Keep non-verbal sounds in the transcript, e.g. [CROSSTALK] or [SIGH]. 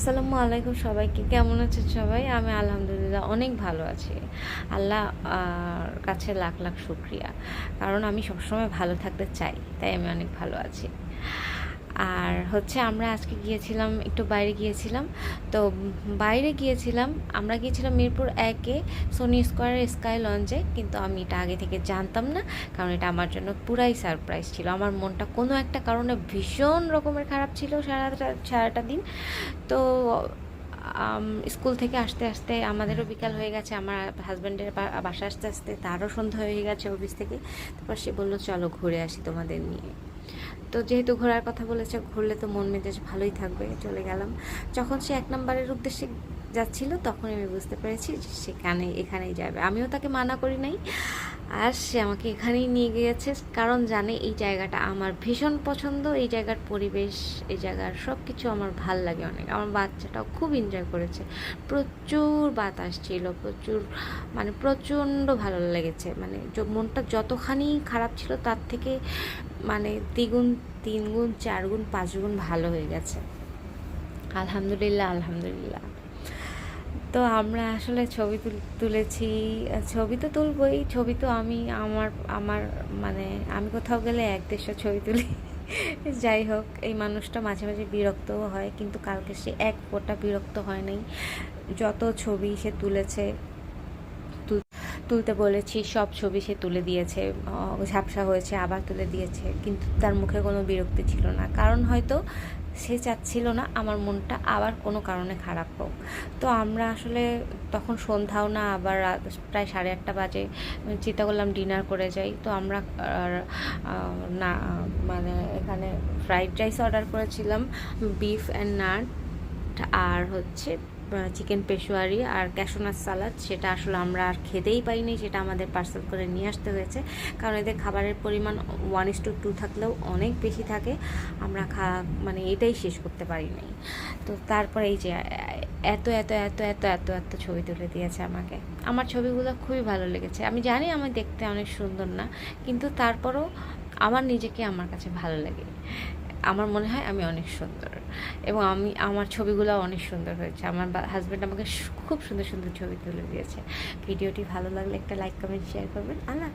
আসসালামু আলাইকুম সবাইকে। কেমন আছেন সবাই? আমি আলহামদুলিল্লাহ অনেক ভালো আছি। আল্লাহ কাছে লাখ লাখ শুক্রিয়া। কারণ আমি সবসময় ভালো থাকতে চাই, তাই আমি অনেক ভালো আছি। আর হচ্ছে আমরা আজকে গিয়েছিলাম, একটু বাইরে গিয়েছিলাম। তো বাইরে গিয়েছিলাম, আমরা গিয়েছিলাম মিরপুর একে সোনি স্কোয়ারের স্কাই লঞ্চে কিন্তু আমি এটা আগে থেকে জানতাম না, কারণ এটা আমার জন্য পুরাই সারপ্রাইজ ছিল। আমার মনটা কোনো একটা কারণে ভীষণ রকমের খারাপ ছিল সারাটা সারাটা দিন। তো স্কুল থেকে আসতে আসতে আমাদেরও বিকাল হয়ে গেছে। আমার হাজব্যান্ডের বাসা আসতে আসতে তারও সন্ধ্যা হয়ে গেছে অফিস থেকে। তারপর সে বলল, চলো ঘুরে আসি তোমাদের নিয়ে। তো যেহেতু ঘোরার কথা বলেছে, ঘুরলে তো মন মেজাজ ভালোই থাকবে, চলে গেলাম। যখন সে এক নম্বরের উদ্দেশ্যে যাচ্ছিল তখন আমি বুঝতে পেরেছি যে সেখানে এখানেই যাবে। আমিও তাকে মানা করি নাই। আর সে আমাকে এখানেই নিয়ে গিয়েছে। কারণ জানে এই জায়গাটা আমার ভীষণ পছন্দ, এই জায়গার পরিবেশ, এই জায়গার সব কিছু আমার ভালো লাগে অনেক। আমার বাচ্চাটাও খুব এনজয় করেছে। প্রচুর বাতাস ছিল, প্রচুর মানে প্রচণ্ড ভালো লেগেছে। মানে মনটা যতখানি খারাপ ছিল তার থেকে মানে দ্বিগুণ তিন গুণ চার গুণ পাঁচ গুণ ভালো হয়ে গেছে। আলহামদুলিল্লাহ আলহামদুলিল্লাহ। তো আমরা আসলে ছবি তুলেছি, ছবি তো তুলবই, ছবি তো আমি, আমার আমার মানে আমি কোথাও গেলে এক দেড়শো ছবি তুলি। [LAUGHS] যাই হোক, এই মানুষটা মাঝে মাঝে বিরক্তও হয়, কিন্তু কালকে সে এক ফোঁটা বিরক্ত হয় নাই। যত ছবি সে তুলেছে তুলতে বলেছি, সব ছবি সে তুলে দিয়েছে ঝাপসা হয়েছে, আবার তুলে দিয়েছে, কিন্তু তার মুখে কোনো বিরক্তি ছিল না। কারণ হয়তো সে চাচ্ছিল না আমার মনটা আবার কোনো কারণে খারাপ হোক। তো আমরা আসলে তখন সন্ধ্যাও না, আবার প্রায় সাড়ে আটটা বাজে চিন্তা করলাম ডিনার করে যাই। তো আমরা না মানে এখানে ফ্রাইড রাইস অর্ডার করেছিলাম, বিফ অ্যান্ড নাট, আর হচ্ছে চিকেন পেশোয়ারি আর ক্যাশোনাট সালাদ সেটা আসলে আমরা আর খেতেই পাইনি, সেটা আমাদের পার্সেল করে নিয়ে আসতে হয়েছে। কারণ এদের খাবারের পরিমাণ ওয়ান ইস টু টু থাকলেও অনেক বেশি থাকে, আমরা খা মানে এটাই শেষ করতে পারি নাই তো তারপরে এই যে, এত এত এত এত এত এত ছবি তুলে দিয়েছে আমাকে। আমার ছবিগুলো খুবই ভালো লেগেছে। আমি জানি আমি দেখতে অনেক সুন্দর না, কিন্তু তারপরও আমার নিজেকে আমার কাছে ভালো লাগে। আমার মনে হয় আমি অনেক সুন্দর। এবং আমি, আমার ছবিগুলো অনেক সুন্দর হয়েছে। আমার হাজব্যান্ড আমাকে খুব সুন্দর সুন্দর ছবি তুলে দিয়েছে। ভিডিওটি ভালো লাগলে একটা লাইক কমেন্ট শেয়ার করবেন। আল্লাহ